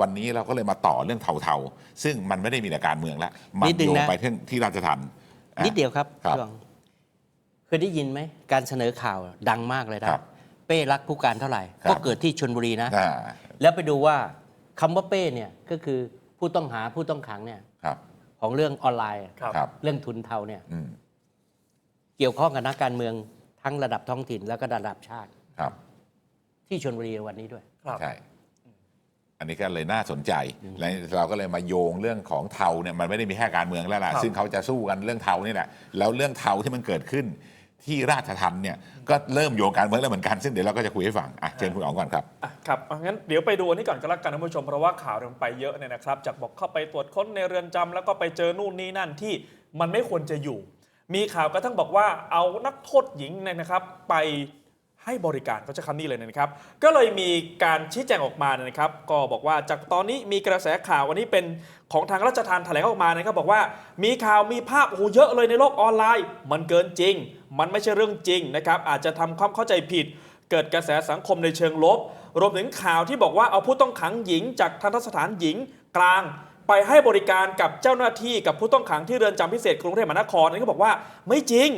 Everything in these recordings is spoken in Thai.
วันนี้เราก็เลยมาต่อเรื่องเทาๆ ซึ่งมันไม่ได้มีแต่การเมืองแล้วมันนิดนึงโยงนะ ไปที่ที่ราชทันอะนิดเดียวครับครับพี่หวังเคยได้ยินไหม การเสนอข่าวดังมากเลยนะครับเป้รักผู้การเท่าไหร่ ครับ ก็เกิดที่ชนบุรีนะ อ่าแล้วไปดูว่าคำว่าเป้เนี่ยก็คือผู้ต้องหาผู้ต้องขังเนี่ยครับของเรื่องออนไลน์ครับครับเรื่องทุนเทาเนี่ยอืมเกี่ยวข้องกับนักการเมืองทั้งระดับท้องถิ่นแล้วก็ระดับชาติ ครับที่ชนบุรีวันนี้ด้วย ครับ ใช่ อันนี้ก็เลยน่าสนใจและเราก็เลยมาโยงเรื่องของเทาเนี่ยมันไม่ได้มีแค่การเมืองแล้วล่ะครับซึ่งเขาจะสู้กันเรื่องเทานี่แหละ แล้วเรื่องเทาที่มันเกิดขึ้น ที่ราชทันเนี่ยก็เริ่มโยงการเมืองแล้วเหมือนกัน ซึ่งเดี๋ยวเราก็จะคุยให้ฟังอะเชิญคุณอ๋องก่อนครับอะครับอะงั้นเดี๋ยวไปดูอันนี้ก่อนก็แล้วกันท่านผู้ชมเพราะว่าข่าวมันไปเยอะเนี่ยนะครับจากบอกเข้าไปตรวจค้นในเรือนจำแล้วก็ไปเจอนู่นนี่นั่นที่มันไม่ควรจะอยู่ มีข่าวกระทั่งบอกว่าเอานักโทษหญิงเนี่ยนะครับไป ให้บริการเขาจะคำนี้เลยนะครับ ก็เลยมีการชี้แจงออกมานะครับ ก็บอกว่าจากตอนนี้มีกระแสข่าววันนี้เป็นของทางราชทานแถลงออกมานะครับบอกว่ามีข่าวมีภาพโอ้โหเยอะเลยในโลกออนไลน์ มันเกินจริง มันไม่ใช่เรื่องจริงนะครับ อาจจะทำความเข้าใจผิด เกิดกระแสสังคมในเชิงลบ รวมถึงข่าวที่บอกว่าเอาผู้ต้องขังหญิง จากทันทสถานหญิงกลางไปให้บริการกับเจ้าหน้าที่กับผู้ต้องขังที่เรือนจำพิเศษกรุงเทพมหานครนี่ก็บอกว่าไม่จริง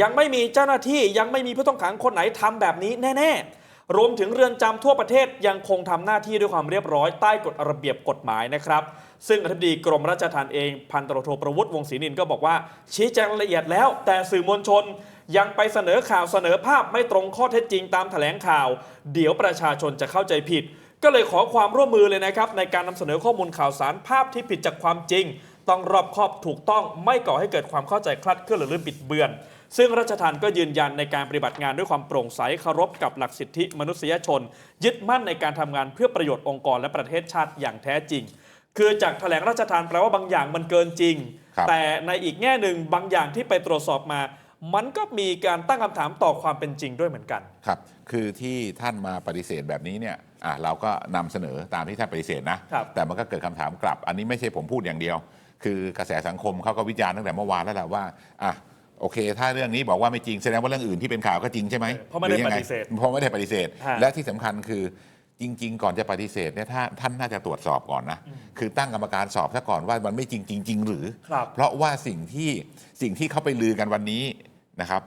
ยังไม่มีเจ้าหน้าที่ยังไม่มีผู้ต้องขังคนไหนทำแบบนี้แน่ ๆ รวมถึงเรือนจำทั่วประเทศยังคงทำหน้าที่ด้วยความเรียบร้อยใต้กฎระเบียบกฎหมายนะครับ ซึ่งอธิบดีกรมราชทัณฑ์เองพันตรโทประวุฒิวงศรีนินก็บอกว่า ชี้แจงละเอียดแล้ว แต่สื่อมวลชนยังไปเสนอข่าวเสนอภาพไม่ตรงข้อเท็จจริงตามแถลงข่าว เดี๋ยวประชาชนจะเข้าใจผิด ก็เลยขอความร่วมมือเลยนะครับ ในการนำเสนอข้อมูลข่าวสารภาพที่ผิดจากความจริง ต้องรอบคอบถูกต้องไม่ก่อให้เกิดความเข้าใจคลาดเคลื่อนหรือบิดเบือน ซึ่งรัชทานก็ยืนยันในการปฏิบัติงานด้วยความโปร่งใสเคารพกับหลักสิทธิมนุษยชน ยึดมั่นในการทำงานเพื่อประโยชน์องค์กรและประเทศชาติอย่างแท้จริง คือจากแถลงราชทานแปลว่าบางอย่างมันเกินจริงครับแต่ในอีกแง่หนึ่งบางอย่างที่ไปตรวจสอบมา มันก็มีการตั้งคำถามต่อความเป็นจริงด้วยเหมือนกันครับ คือที่ท่านมาปฏิเสธแบบนี้เนี่ยอะเราก็นำเสนอตามที่ท่านปฏิเสธนะครับแต่มันก็เกิดคำถามกลับ อันนี้ไม่ใช่ผมพูดอย่างเดียว คือกระแสสังคมเขาก็วิจารณ์ตั้งแต่เมื่อวานแล้วแหละว่าอะ โอเค ถ้าเรื่องนี้บอกว่าไม่จริงแสดงว่าเรื่องอื่นที่เป็นข่าวก็จริงใช่ไหมเพราะไม่ได้หอยังงปฏิเสธเพราะไม่ได้ปฏิเสธฮะและที่สำคัญคือจริง ๆ ก่อนจะปฏิเสธเนี่ยถ้าท่านน่าจะตรวจสอบก่อนนะ คือตั้งกรรมการสอบซะก่อนว่ามันไม่จริงจริง ๆ หรือครับเพราะว่าสิ่งที่สิ่งที่เขาไปลือกันวันนี้นะครับ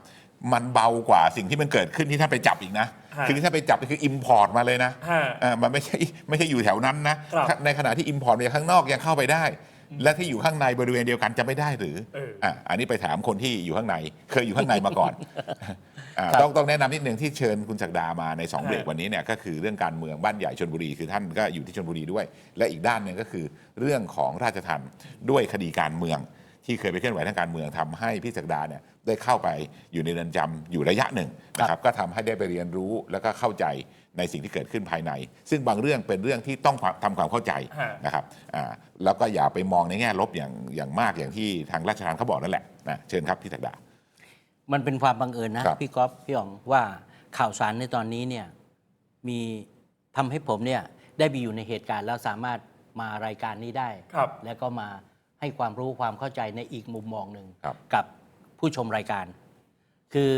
มันเบากว่าสิ่งที่มันเกิดขึ้นที่ท่านไปจับอีกนะฮะคือที่ท่านไปจับคืออิมพอร์ตมาเลยนะฮะเอ่อมันไม่ใช่ไม่ใช่อยู่แถวนั้นนะครับในขณะที่อิมพอร์ตไปข้างนอกยังเข้าไปได้ และที่อยู่ข้างในบริเวณเดียวกันจะไม่ได้หรือเอออ่อะอันนี้ไปถามคนที่อยู่ข้างใน เคยอยู่ข้างในมาก่อนอะครับต้องต้องแนะนำนิดนึงที่เชิญคุณศักดามาในสองฮะเบรกวันนี้เนี่ยก็คือเรื่องการเมืองบ้านใหญ่ชนบุรีคือท่านก็อยู่ที่ชนบุรีด้วย และอีกด้านหนึ่งก็คือเรื่องของราชทัณฑ์ด้วยคดีการเมือง ที่เคยไปเคลื่อนไหวทางการเมืองทำให้พี่ศักดาเนี่ยได้เข้าไปอยู่ในเรือนจำอยู่ระยะหนึ่งนะครับ ก็ทำให้ได้ไปเรียนรู้แล้วก็เข้าใจ ในสิ่งที่เกิดขึ้นภายใน ซึ่งบางเรื่องเป็นเรื่องที่ต้องทำความเข้าใจฮะนะครับอ่าแล้วก็อย่าไปมองในแง่ลบอย่างอย่างมากอย่างที่ทางราชทานเขาบอกนั่นแหละนะเชิญครับพี่ศักดา มันเป็นความบังเอิญนะครับพี่ก๊อฟพี่อ๋องว่าข่าวสารในตอนนี้เนี่ยมีทำให้ผมเนี่ยได้ไปอยู่ในเหตุการณ์แล้วสามารถมารายการนี้ได้ครับแล้วก็มาให้ความรู้ความเข้าใจในอีกมุมมองหนึ่งครับกับผู้ชมรายการ คือ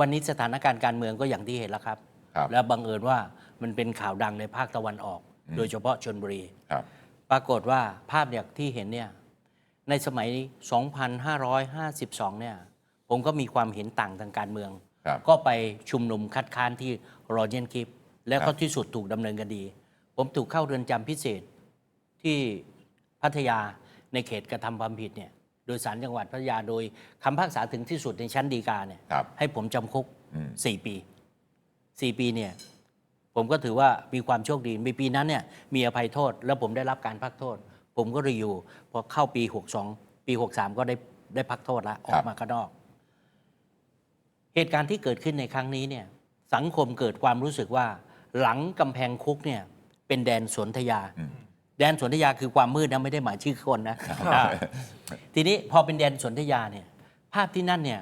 วันนี้สถานการณ์การเมืองก็อย่างที่เห็นแล้วครับ ครับแล้วบังเอิญว่ามันเป็นข่าวดังในภาคตะวันออก อืม โดยเฉพาะชนบุรี ครับ ปรากฏว่าภาพอย่างที่เห็นเนี่ยในสมัย 2552 เนี่ยผมก็มีความเห็นต่างทางการเมือง ครับก็ไปชุมนุมคัดค้านที่โรเจนคลิป แล้วคก็รับที่สุดถูกดำเนินคดี ผมถูกเข้าเรือนจำพิเศษที่พัทยาในเขตกระทำความผิดเนี่ยโดยสารจังหวัดพัทยาโดยคำพิพากษาถึงที่สุดในชั้นฎีกาเนี่ยครับให้ผมจำคุก อืม 4 ปี 4 ปีเนี่ยผมก็ถือว่ามีความโชคดีในปีนั้นเนี่ยมีอภัยโทษ แล้วผมได้รับการพักโทษ ผมก็เลยอยู่พอเข้าปี 62 ปี 63 ก็ได้ได้พักโทษแล้วออกมาข้างนอก เหตุการณ์ที่เกิดขึ้นในครั้งนี้เนี่ยสังคมเกิดความรู้สึกว่า หลังกำแพงคุกเนี่ยเป็นแดนสนธยาอืมแดนสนธยาคือความมืดนะไม่ได้หมายชื่อคนนะอ่าทีนี้พอเป็นแดนสนธยาเนี่ยภาพที่นั่นเนี่ย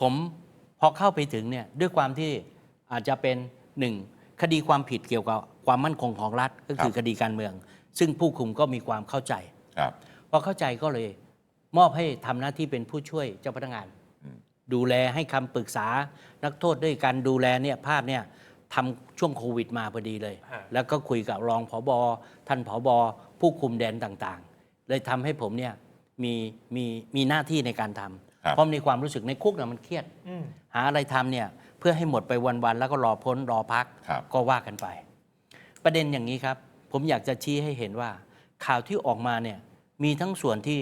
ผมพอเข้าไปถึงเนี่ยด้วยความที่ อาจจะเป็นหนึ่งคดีความผิดเกี่ยวกับความมั่นคงของรัฐก็คือครับคดีการเมือง ซึ่งผู้คุมก็มีความเข้าใจครับพอเข้าใจก็เลยมอบให้ทำหน้าที่เป็นผู้ช่วยเจ้าพนักงานอืมดูแลให้คำปรึกษานักโทษด้วยการดูแลเนี่ยภาพเนี่ยทำช่วงโควิดมาพอดีเลยฮะแล้วก็คุยกับรองผบท่านผบผู้คุมแดนต่างๆ เลยทำให้ผมเนี่ยมีมีมีหน้าที่ในการทำครับเพราะมีความรู้สึกในคุกเนี่ยมันเครียดอืมหาอะไรทำเนี่ย เพื่อให้หมดไปวัน ๆ แล้วก็รอพ้นรอพักครับก็ว่ากันไป ประเด็นอย่างนี้ครับ ผมอยากจะชี้ให้เห็นว่า ข่าวที่ออกมาเนี่ยมีทั้งส่วนที่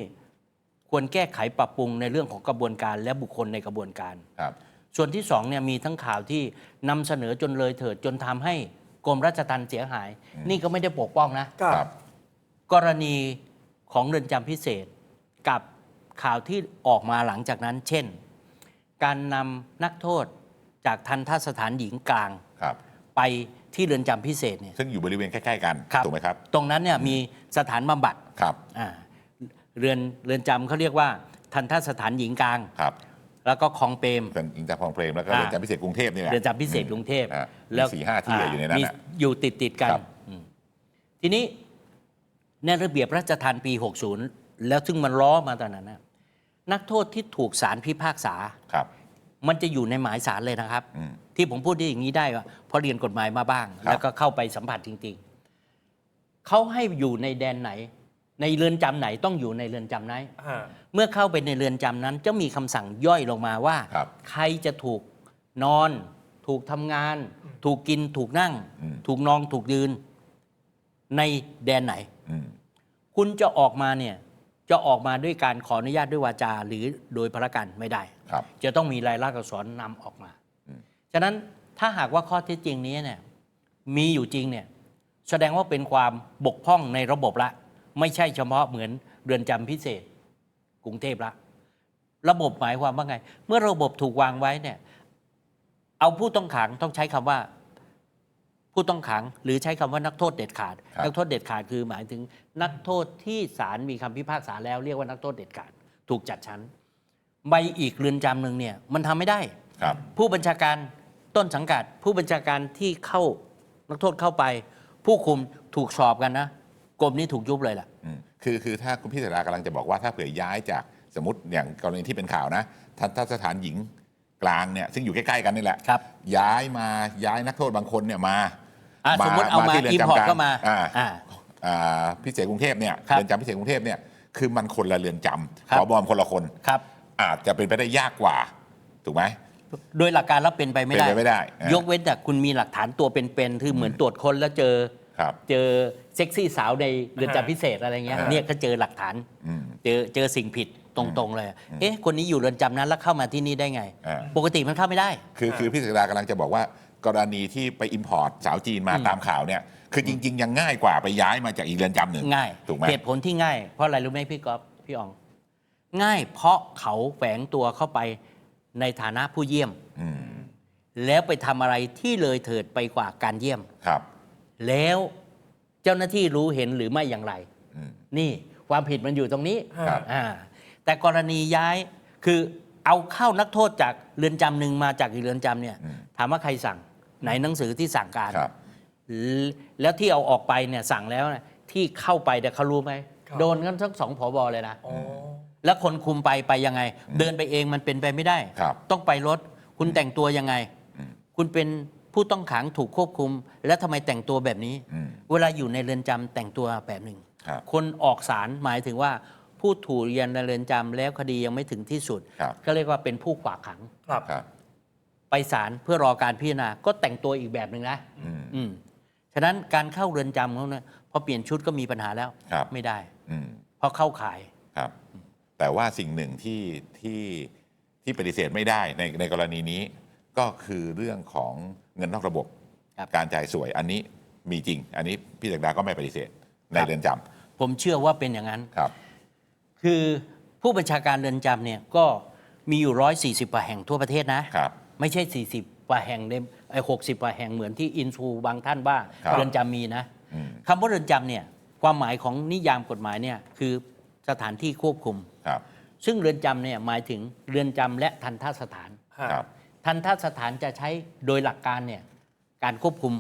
ควรแก้ไขปรับปรุงในเรื่องของกระบวนการและบุคคลในกระบวนการ ครับ ส่วนที่สองเนี่ยมีทั้งข่าวที่นำเสนอจนเลยเถิดจนทำให้กรมราชทัณฑ์เสียหาย นี่ก็ไม่ได้ปกป้องนะ ครับ ครับ กรณีของเรือนจำพิเศษกับข่าวที่ออกมาหลังจากนั้น เช่น การนำนักโทษ จากทันทสถานหญิงกลางครับ ไปที่เรือนจำพิเศษเนี่ยซึ่งอยู่บริเวณใกล้ๆกันครับถูกไหมครับ ตรงนั้นเนี่ยมีสถานบำบัดครับอ่าเรือนเรือนจำเขาเรียกว่า ทันทสถานหญิงกลาง ครับแล้วก็คลองเปรม เป็นอิงจากคลองเพลมแล้วก็อ่า เรือนจำพิเศษกรุงเทพนี่แหละเรือนจำพิเศษกรุงเทพอ่ามีสี่ห้าที่อยู่ในนั้นมีน่ะ อยู่ติดติดๆกันครับ อืมทีนี้ในระเบียบราชทัณฑ์ปี 60 แล้วซึ่งมันล้อมาตอนนั้นนะนักโทษที่ถูกศาลพิพากษา ครับ มันจะอยู่ในหมายสารเลยนะครับ อืม ที่ผมพูดได้อย่างนี้ได้ว่าเพราะเรียนกฎหมายมาบ้าง ครับ แล้วก็เข้าไปสัมผัสจริงๆเขาให้อยู่ในแดนไหน ในเรือนจำไหนต้องอยู่ในเรือนจำไหนอ่า เมื่อเข้าไปในเรือนจำนั้น จะมีคำสั่งย่อยลงมาว่า ครับใครจะถูกนอน ถูกทำงาน ถูกกินถูกนั่ง อืม ถูกนองถูกยืน ในแดนไหน อืม คุณจะออกมาเนี่ย จะออกมาด้วยการขออนุญาตด้วยวาจา หรือโดยพระกันไม่ได้ ครับ จะต้องมีรายลักษณ์อักษรนำออกมา อืม ฉะนั้นถ้าหากว่าข้อเท็จจริงนี้เนี่ยมีอยู่จริงเนี่ยแสดงว่าเป็นความบกพร่องในระบบละ ไม่ใช่เฉพาะเหมือนเรือนจำพิเศษกรุงเทพละ ระบบหมายความว่าไง เมื่อระบบถูกวางไว้เนี่ยเอาผู้ต้องขังต้องใช้คำว่า ผู้ต้องขัง หรือใช้คำว่านักโทษเด็ดขาดครับนักโทษเด็ดขาดคือหมายถึงนักโทษที่ศาลมีคำพิพากษาแล้ว เรียกว่านักโทษเด็ดขาด ถูกจัดชั้นใบอีกเรือนจำหนึ่งเนี่ยมันทำไม่ได้ครับผู้บัญชาการต้นสังกัด ผู้บัญชาการที่เข้านักโทษเข้าไป ผู้คุมถูกสอบกันนะกรมนี้ถูกยุบเลยล่ะอืมคือคือถ้าคุณพี่เสรากำลังจะบอกว่าถ้าเผื่อย้ายจากสมมติอย่างกรณีที่เป็นข่าวนะทันทสถานหญิงกลางเนี่ยซึ่งอยู่ใกล้ ๆ กันนี่แหละครับย้ายมาย้ายนักโทษบางคนเนี่ยมา อะสมมติเอามาที่รือิมจำพอร์ตลงก็มาอ่าอ่าอ่าพิเศษกรุงเทพเนี่ยครับเรือนจำพิเศษกรุงเทพเนี่ยคือมันคนละเรือนจำครับขอบอมคนละคน ครับ อาจจะเป็นไปได้ยากกว่า ถูกไหม โดยหลักการแล้วเป็นไปไม่ได้ เป็นไปไม่ได้อะ ยกเว้นแต่คุณมีหลักฐานตัวเป็นๆคือเหมือนตรวจคนแล้วเจอ ครับ เจอเซ็กซี่สาวในเรือนจำพิเศษอะไรเงี้ยอ่า เนี่ยก็เจอหลักฐาน อืม เจอเจอสิ่งผิดตรงๆเลย เอ๊ะ คนนี้อยู่เรือนจำนั้นแล้วเข้ามาที่นี่ได้ไง อ่า ปกติมันเข้าไม่ได้ คือคือพี่เสรากำลังจะบอกว่า กรณีที่ไปอิมพอร์ตสาวจีนมาอืมตามข่าวเนี่ยคือจริง ๆ ยังง่ายกว่าไปย้ายมาจากอีกเรือนจำหนึ่งง่ายถูกไหมเหตุผลที่ง่าย เพราะอะไรรู้ไหมพี่ก๊อฟพี่อ๋อง ง่ายเพราะเขาแฝงตัวเข้าไปในฐานะผู้เยี่ยมอืมแล้วไปทำอะไรที่เลยเถิดไปกว่าการเยี่ยมครับ แล้วเจ้าหน้าที่รู้เห็นหรือไม่อย่างไรอืมนี่ความผิดมันอยู่ตรงนี้ครับอ่าแต่กรณีย้ายคือเอาเข้านักโทษจากเรือนจำหนึ่งมาจากอีกเรือนจำเนี่ยอืมถามว่าใครสั่ง ไหนหนังสือที่สั่งการ ครับ แล้วที่เอาออกไปเนี่ยสั่งแล้วนะที่เข้าไปแต่ยเขารู้ไหมครับ โดนกันทั้งสองผบเลยนะ อ๋อ แล้วคนคุมไปไปยังไง เดินไปเองมันเป็นไปไม่ได้ ครับต้องไปรถ คุณแต่งตัวยังไง อืม คุณเป็นผู้ต้องขังถูกควบคุม แล้วทำไมแต่งตัวแบบนี้ อืม เวลาอยู่ในเรือนจำแต่งตัวแบบหนึ่งครับ คนออกสารหมายถึงว่า ผู้ถูกเรียนในเรือนจำแล้วคดียังไม่ถึงที่สุด ครับก็เรียกว่าเป็นผู้ขวากขัง ครับ ครับ ไปศาลเพื่อรอการพิจารณาก็แต่งตัวอีกแบบหนึ่งนะอืม อืมฉะนั้นการเข้าเรือนจำเขาเนี่ยพอเปลี่ยนชุดก็มีปัญหาแล้ว ครับ ไม่ได้ อืม เพราะเข้าข่าย ครับ แต่ว่าสิ่งหนึ่งที่ที่ที่ปฏิเสธไม่ได้ในในกรณีนี้ ก็คือเรื่องของเงินนอกระบบ ครับการจ่ายสวยอันนี้มีจริง อันนี้พี่ศักดาก็ไม่ปฏิเสธในเรือนจผมเชื่อว่าเป็นอย่างนั้นำครับ คือผู้บัญชาการเรือนจำเนี่ยก็มีอยู่ 140กว่าแห่งทั่วประเทศนะ ครับ ไม่ใช่ 40กว่าแห่งในไอ้60กว่าแห่งเหมือนที่อินฟูบางท่านว่าครับ เรือนจำมีนะอืมคำว่าเรือนจำเนี่ยความหมายของนิยามกฎหมายเนี่ยคือสถานที่ควบคุม ครับซึ่งเรือนจำเนี่ยหมายถึงเรือนจำและทันทสถานครับ ทันทสถานจะใช้โดยหลักการเนี่ยการควบคุม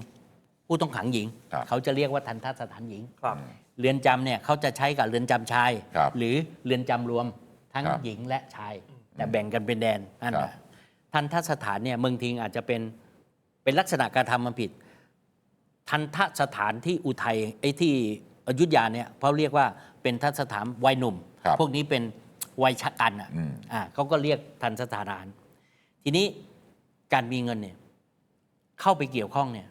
ผู้ต้องขังหญิง ครับ เขาจะเรียกว่าทันทสถานหญิง ครับ เรือนจำเนี่ยเขาจะใช้กับเรือนจำชาย ครับหรือเรือนจำรวมทั้งครับหญิงและชาย แต่แบ่งกันเป็นแดนนั่นครับนะ ทันทสถานเนี่ยเมืองทิงอาจจะเป็นเเป็นลักษณะการทำมันผิด ทันทสถานที่อุทัยไอ้ที่อยุธยาเนี่ยเขาเรียกว่าเป็นทันสถานวัยหนุ่มครับพวกนี้เป็นวัยชะกันอะอืมอ่าเขาก็เรียกทันสถาน ทีนี้การมีเงินเนี่ยเข้าไปเกี่ยวข้องเนี่ย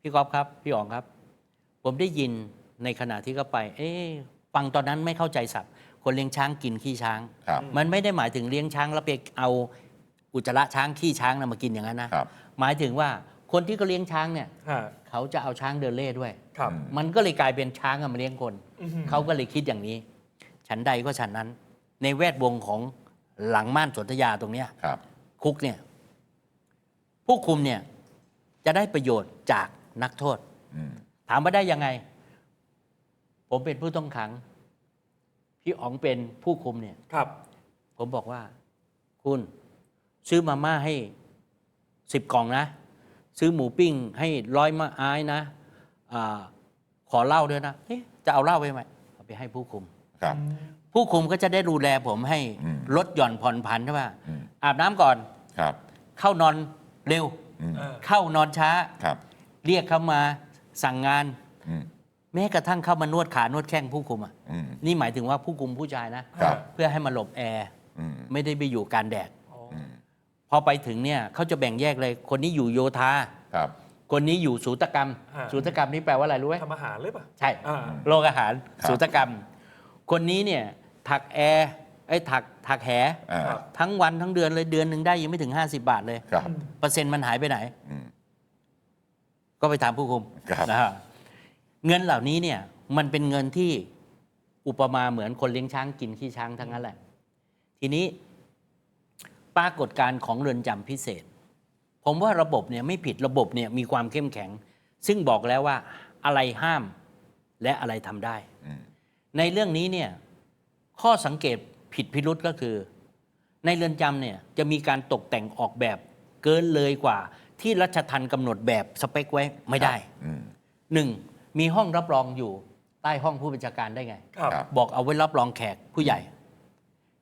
พี่กอฟครับ พี่อ๋องครับ ผมได้ยินในขณะที่เขาไป เอ๊ะฟังตอนนั้นไม่เข้าใจสับคนเลี้ยงช้างกินขี้ช้างครับมันไม่ได้หมายถึงเลี้ยงช้างแล้วไปเอา อุจจาระช้างขี้ช้างนะมากินอย่างนั้นนะครับ หมายถึงว่าคนที่เขาเลี้ยงช้างเนี่ยฮะเขาจะเอาช้างเดินเล่ด้วย ครับอืมมันก็เลยกลายเป็นช้างอะมาเลี้ยงคน อื้อหือ เขาก็เลยคิดอย่างนี้ ฉันใดก็ฉันนั้น ในแวดวงของหลังม่านสนธยาตรงเนี้ย ครับ คุกเนี่ยผู้คุมเนี่ยจะได้ประโยชน์จากนักโทษ อืม ถามว่าได้ยังไง ผมเป็นผู้ต้องขัง พี่อ๋องเป็นผู้คุมเนี่ย ครับ ผมบอกว่า คุณ ซื้อมาม่าให้สิบกล่องนะ ซื้อหมูปิ้งให้ร้อยมาอ้ายนะอาขอเหล้าด้วยนะเอ๊ะจะเอาเหล้าไปไหมเอาไปให้ผู้คุม ครับ ผู้คุมก็จะได้ดูแลผมให้อืมลดหย่อนผ่อนผันใช่ป่ะอืม อาบน้ำก่อนครับเข้านอนเร็ว อืมเออ เข้านอนช้า ครับเรียกเขามาสั่งงาน อืมแม้กระทั่งเข้ามานวดขานวดแข้งผู้คุมอะอืมนี่หมายถึงว่าผู้คุมผู้ชายนะ ครับ เพื่อให้มาหลบแอร์ อืมไม่ได้ไปอยู่กลารแดดอ๋ออืม พอไปถึงเนี่ยเขาจะแบ่งแยกเลย คนนี้อยู่โยธา ครับ คนนี้อยู่สูตรกรรม อ่า สูตรกรรมนี่แปลว่าอะไรรู้ไหมทำอาหารหรือเปล่า ใช่ อ่า โรงอาหาร ครับ สูตรกรรม คนนี้เนี่ยถักแอร์ไอ้ยถักถักแห อ่าครับ ทั้งวันทั้งเดือนเลยเดือนหนึ่งได้ยังไม่ถึง 50 บาทเลย ครับ เปอร์เซ็นต์มันหายไปไหน อืม ก็ไปถามผู้คุมครับ นะฮะเงินเหล่านี้เนี่ยมันเป็นเงินที่อุปมาเหมือนคนเลี้ยงช้างกินขี้ช้างทั้งนั้นแหละ ทีนี้ ปรากฏการณ์ของเรือนจำพิเศษ ผมว่าระบบเนี่ยไม่ผิดระบบเนี่ยมีความเข้มแข็ง ซึ่งบอกแล้วว่าอะไรห้ามและอะไรทำได้อืมในเรื่องนี้เนี่ยข้อสังเกตผิดพิรุษก็คือ ในเรือนจำเนี่ยจะมีการตกแต่งออกแบบเกินเลยกว่าที่รัชทันกำหนดแบบสเปคไว้ไม่ได้อืมหนึ่งมีห้องรับรองอยู่ใต้ห้องผู้บัญชาการได้ไงครับครับบอกเอาไว้รับรองแขกผู้ใหญ่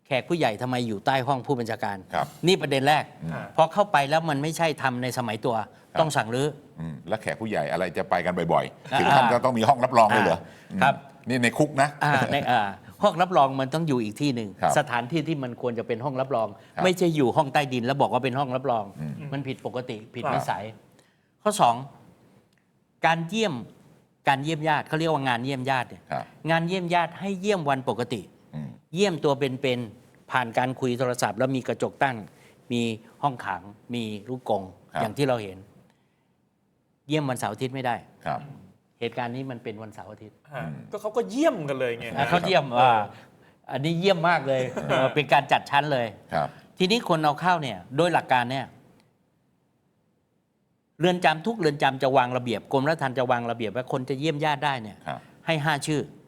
แขกผู้ใหญ่ทำไมอยู่ใต้ห้องผู้บัญชาการ ครับนี่ประเด็นแรกอ่าพอเข้าไปแล้วมันไม่ใช่ทำในสมัยตัวครับต้องสั่งรื้อ อืมแล้วแขกผู้ใหญ่อะไรจะไปกันบ่อยๆอ่าถึงท่านก็ต้องมีห้องรับรองเลยเหรออ่าครับอืมนี่ในคุกนะ อ่าในอ่าห้องรับรองมันต้องอยู่อีกที่หนึ่งครับสถานที่ที่มันควรจะเป็นห้องรับรอง ครับไม่ใช่อยู่ห้องใต้ดินแล้วบอกว่าเป็นห้องรับรอง อืม มันผิดปกติผิดครับ วิสัย ข้อสองการเยี่ยมการเยี่ยมญาติเขาเรียกว่างานเยี่ยมญาติเนี่ยครับ งานเยี่ยมญาติให้เยี่ยมวันปกติอืม เยี่ยมตัวเป็นๆผ่านการคุยโทรศัพท์ แล้วมีกระจกตั้ง มีห้องขัง มีลูกกรงครับ อย่างที่เราเห็น เยี่ยมวันเสาร์อาทิตย์ไม่ได้ ครับ เหตุการณ์นี้มันเป็นวันเสาร์อาทิตย์ฮะก็เขาก็เยี่ยมกันเลยไงอะเขาเยี่ยมว่าอันนี้เยี่ยมมากเลยเออเป็นการจัดชั้นเลย ครับ ทีนี้คนเอาเข้าเนี่ย โดยหลักการเนี่ย เรือนจำทุกเรือนจำจะวางระเบียบกรมราชทัณฑ์จะวางระเบียบว่าคนจะเยี่ยมญาติได้เนี่ย ครับ ให้ห้าชื่ออืม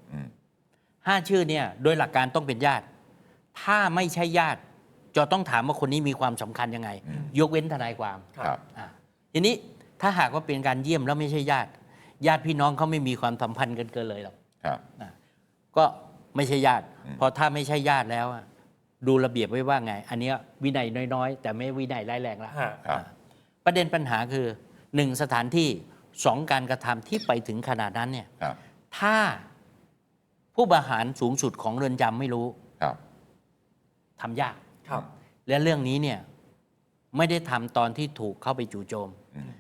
ห้าชื่อเนี่ยโดยหลักการต้องเป็นญาติ ถ้าไม่ใช่ญาติ จะต้องถามว่าคนนี้มีความสำคัญยังไงอืมยกเว้นทนายความครับอะทีนี้ถ้าหากว่าเป็นการเยี่ยมแล้วไม่ใช่ญาติ ญาติพี่น้องเขาไม่มีความสัมพันธ์กันเกินเลยหรอกครับนะก็ไม่ใช่ญาติอืมเพราะถ้าไม่ใช่ญาติแล้วอะดูระเบียบไว้ว่าไง อันเนี้ยวินัยน้อยๆ แต่ไม่วินัยร้ายแรงละฮะครับประเด็นปัญหาคือหนึ่งสถานที่สองการกระทำที่ไปถึงขนาดนั้นเนี่ยครับถ้า ผู้บริหารสูงสุดของเรือนจำไม่รู้ครับ ทำยาก ครับ และเรื่องนี้เนี่ยไม่ได้ทำตอนที่ถูกเข้าไปจู่โจม อืม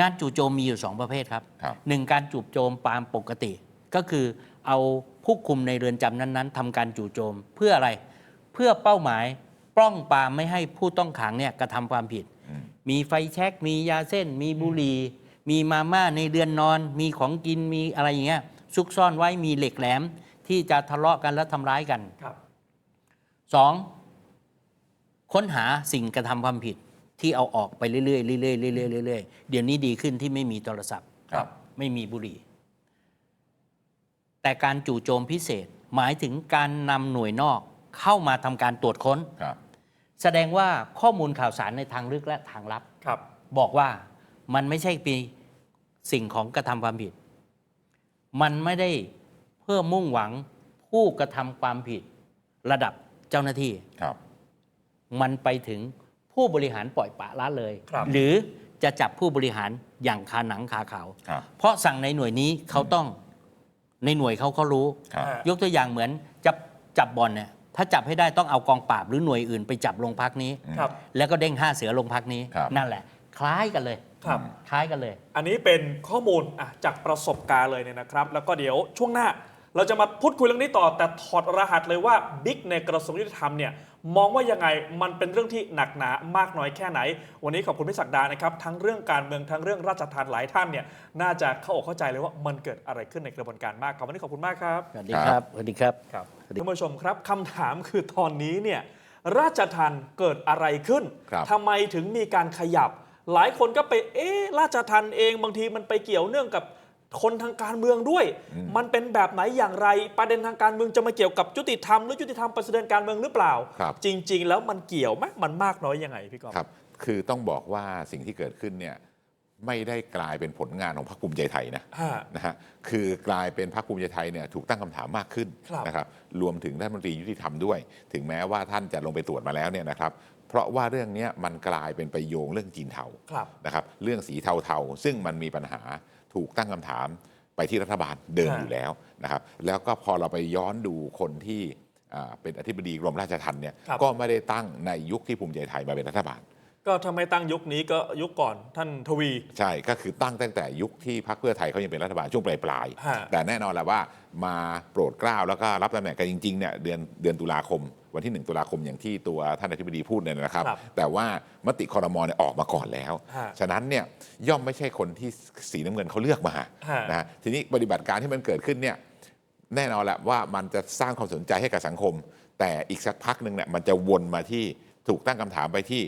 งานจู่โจมมีอยู่สองประเภทครับครับ หนึ่งการจู่โจมตามปกติ ก็คือเอาผู้คุมในเรือนจำนั้นๆทำการจู่โจมเพื่ออะไร เพื่อเป้าหมายปล้องปรามไม่ให้ผู้ต้องขังเนี่ยกระทำความผิด อืม มีไฟแช็กมียาเส้น มีบุหรี่ มีมาม่าในเรือนนอน มีของกิน มีอะไรอย่างเงี้ย ซุกซ่อนไว้ มีเหล็กแหลม ที่จะทะเลาะกันและทำร้ายกันครับสองค้นหาสิ่งกระทำความผิดที่เอาออกไปเรื่อยๆเรื่อยๆเรื่อยๆเรื่อยๆเดี๋ยวนี้ดีขึ้นที่ไม่มีโทรศัพท์ครับ ไม่มีบุหรี่ แต่การจู่โจมพิเศษหมายถึงการนำหน่วยนอกเข้ามาทำการตรวจค้น ครับแสดงว่าข้อมูลข่าวสารในทางลึกและทางลับ ครับ บอกว่ามันไม่ใช่เป็นสิ่งของกระทำความผิด มันไม่ได้ เพื่อมุ่งหวังผู้กระทำความผิดระดับเจ้าหน้าที่ ครับ มันไปถึงผู้บริหารปล่อยปละละเลย ครับ หรือจะจับผู้บริหารอย่างคาหนังคาเขา ครับ เพราะสั่งในหน่วยนี้เขาต้องในหน่วยเขาเขารู้ ครับอ่ายกตัวอย่างเหมือนจับจับบอลเนี่ยถ้าจับให้ได้ต้องเอากองปราบหรือหน่วยอื่นไปจับโรงพักนี้ ครับ แล้วก็เด้งห้าเสือโรงพักนี้ ครับ นั่นแหละ คล้ายกันเลย ครับ คล้ายกันเลย อันนี้เป็นข้อมูลอะจากประสบการณ์เลยเนี่ยนะครับ แล้วก็เดี๋ยวช่วงหน้า เราจะมาพูดคุยเรื่องนี้ต่อ แต่ถอดรหัสเลยว่าบิ๊กในกระทรวงยุติธรรมเนี่ยมองว่ายังไงมันเป็นเรื่องที่หนักหนามากน้อยแค่ไหน วันนี้ขอบคุณพิศักดานะครับ ทั้งเรื่องการเมืองทั้งเรื่องราชทานหลายท่านเนี่ยน่าจะเข้าอกเข้าใจเลยว่ามันเกิดอะไรขึ้นในกระบวนการมากครับวันนี้ขอบคุณมากครับสวัสดีครับสวัสดีครับครับสวัสดีท่านผู้ชมครับคำถามคือตอนนี้เนี่ยราชทันเกิดอะไรขึ้นครับทำไมถึงมีการขยับ หลายคนก็ไปเอ๊ะราชทันเองบางทีมันไปเกี่ยวเนื่องกับ คนทางการเมืองด้วย มันเป็นแบบไหนอย่างไร ประเด็นทางการเมืองจะมาเกี่ยวกับยุติธรรมหรือยุติธรรมประเด็นการเมืองหรือเปล่าครับจริง ๆ แล้วมันเกี่ยวไหมมันมากน้อยยังไงพี่กอฟครับ คือต้องบอกว่าสิ่งที่เกิดขึ้นเนี่ยไม่ได้กลายเป็นผลงานของพรรคภูมิใจไทยนะฮะนะฮะคือกลายเป็นพรรคภูมิใจไทยเนี่ยถูกตั้งคำถามมากขึ้นครับนะครับรวมถึงรัฐมนตรียุติธรรมด้วย ถึงแม้ว่าท่านจะลงไปตรวจมาแล้วเนี่ยนะครับเพราะว่าเรื่องเนี้ยมันกลายเป็นไปโยงเรื่องจีนเทาครับนะครับเรื่องสีเทาๆ ซึ่งมันมีปัญหา ถูกตั้งคำถามไปที่รัฐบาลเดิมฮะอยู่แล้วนะครับ แล้วก็พอเราไปย้อนดูคนที่อ่าเป็นอธิบดีกรมราชทัณฑ์เนี่ยครับก็ไม่ได้ตั้งในยุคที่ภูมิใจไทยมาเป็นรัฐบาล ก็ถ้าไม่ตั้งยุคนี้ก็ยุคก่อนท่านทวี ใช่ก็คือตั้งตั้งแต่ยุคที่พรรคเพื่อไทยเขายังเป็นรัฐบาลช่วงปลายปลายๆฮะ แต่แน่นอนแหละว่ามาโปรดเกล้าแล้วก็รับตำแหน่งกันจริงๆเนี่ยเดือนเดือนตุลาคม วันที่ 1 ตุลาคมอย่างที่ตัวท่านอธิบดีพูดเนี่ยนะครับ ครับแต่ว่ามติคอรมอเนี่ยออกมาก่อนแล้ว ฮะฉะนั้นเนี่ยย่อมไม่ใช่คนที่สีน้ำเงินเขาเลือกมาฮะ นะฮะทีนี้ปฏิบัติการที่มันเกิดขึ้นเนี่ย แน่นอนแหละว่ามันจะสร้างความสนใจให้กับสังคม แต่อีกสักพักหนึ่งเนี่ยมันจะวนมาที่ถูกตั้งคำถามไปที่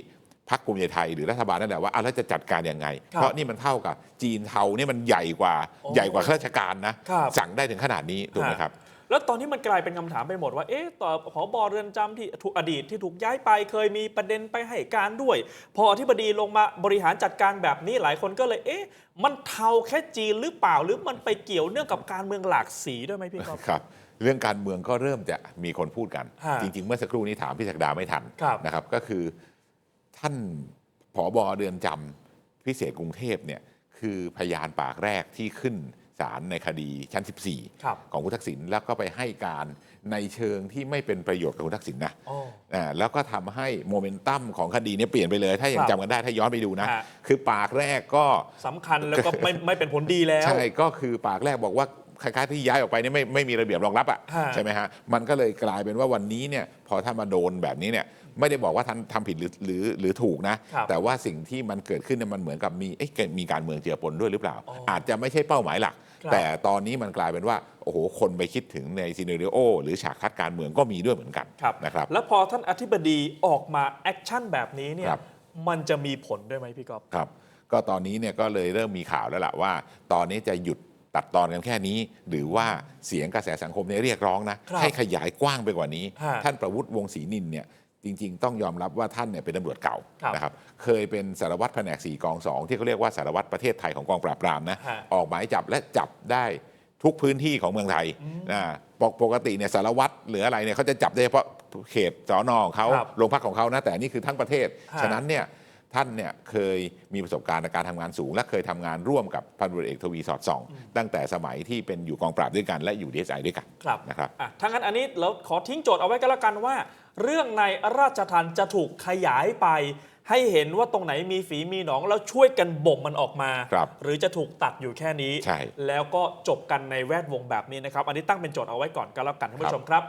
พรรคภูมิใจไทยหรือรัฐบาลนั่นแหละว่าอะแล้วจะจัดการยังไง ครับเพราะนี่มันเท่ากับจีนเทาเนี่ยมันใหญ่กว่าโอ้ใหญ่กว่าข้าราชการนะ ครับ สั่งได้ถึงขนาดนี้ถูกไหมครับ แล้วตอนนี้มันกลายเป็นคำถามไปหมดว่า เอ๊ะ ต่อผอบอเรือนจำที่ถูกอดีตที่ถูกย้ายไปเคยมีประเด็นไปให้การด้วย พออธิบดีลงมาบริหารจัดการแบบนี้หลายคนก็เลย เอ๊ะ มันเทาแค่จีนหรือเปล่า หรือมันไปเกี่ยวเนื่องกับการเมืองหลากสีด้วยไหมพี่ก๊อฟ ครับเรื่องการเมืองก็เริ่มจะมีคนพูดกัน ฮะจริง ๆ เมื่อสักครู่นี้ถามพี่ศักดาไม่ทันครับนะครับก็คือ ท่านผอบอเรือนจำพิเศษกรุงเทพเนี่ยคือพยานปากแรกที่ขึ้นศาลในคดีชั้น 14ครับของคุณทักษิณแล้วก็ไปให้การในเชิงที่ไม่เป็นประโยชน์กับคุณทักษิณนะอ๋ออ่าแล้วก็ทำให้โมเมนตัมของคดีเนี้เปลี่ยนไปเลย ถ้ายัคงรับจำกันได้ถ้าย้อนไปดูนะฮะคือปากแรกก็สำคัญแล้วก็ไม่ไม่เป็นผลดีแล้ว ใช่ก็คือปากแรกบอกว่าคล้ายๆที่ย้ายออกไปเนี่ยไม่ไม่มีระเบียบรองรับอะฮะใช่ไหมฮะมันก็เลยกลายเป็นว่าวันนี้เนี่ยพอท่านมาโดนแบบนี้เนี่ย ไม่ได้บอกว่าท่านทำผิดหรือหรือหรือถูกนะ ครับแต่ว่าสิ่งที่มันเกิดขึ้นเนี่ยมันเหมือนกับมีเอ๊ะเกิดมีการเมืองเจือปนด้วยหรือเปล่า อ๋อออาจจะไม่ใช่เป้าหมายหลัก ครับ แต่ตอนนี้มันกลายเป็นว่าโอ้โหคนไปคิดถึงในซีเนเรโอหรือฉากทัดการเมืองก็มีด้วยเหมือนกันครับ นะครับ แล้วพอท่านอธิบดีออกมาแอคชั่นแบบนี้เนี่ย ครับ มันจะมีผลด้วยไหมพี่ก๊อฟ ครับก็ตอนนี้เนี่ยก็เลยเริ่มมีข่าวแล้วล่ะว่า ตอนนี้จะหยุดตัดตอนกันแค่นี้ หรือว่าเสียงกระแสสังคมเนี่ยเรียกร้องนะครับให้ขยายกว้างไปกว่านี้ ฮะท่านประวุฒิวงศ์ศรีนินเนี่ย จริง ๆ ต้องยอมรับว่าท่านเนี่ยเป็นตำรวจเก่าครับนะครับ เคยเป็นสารวัตรแผนก4กองสองที่เขาเรียกว่าสารวัตรประเทศไทยของกองปราบปรามนะฮะ ออกหมายจับและจับได้ทุกพื้นที่ของเมืองไทยนะปกปกติเนี่ยสารวัตรหรืออะไรเนี่ยเขาจะจับได้เฉพาะเขตสอนอของเขาครับโรงพักของเขานะแต่อันนี่คือทั้งประเทศ ฮะ ฉะนั้นเนี่ยท่านเนี่ยเคยมีประสบการณ์ในการทำงานสูง และเคยทำงานร่วมกับพันตำรวจเอกทวีสอดส่อง ตั้งแต่สมัยที่เป็นอยู่กองปราบด้วยกันและอยู่ดีเอสไอด้วยกันครับนะครับ อะถ้างั้นอันนี้เราขอทิ้งโจทย์เอาไว้ก็แล้วกันว่า เรื่องในราชทันจะถูกขยายไป ให้เห็นว่าตรงไหนมีฝีมีหนองแล้วช่วยกันบ่มมันออกมา ครับหรือจะถูกตัดอยู่แค่นี้ ใช่ แล้วก็จบกันในแวดวงแบบนี้นะครับ อันนี้ตั้งเป็นโจทย์เอาไว้ก่อนก็แล้วกันท่านผู้ชมครับ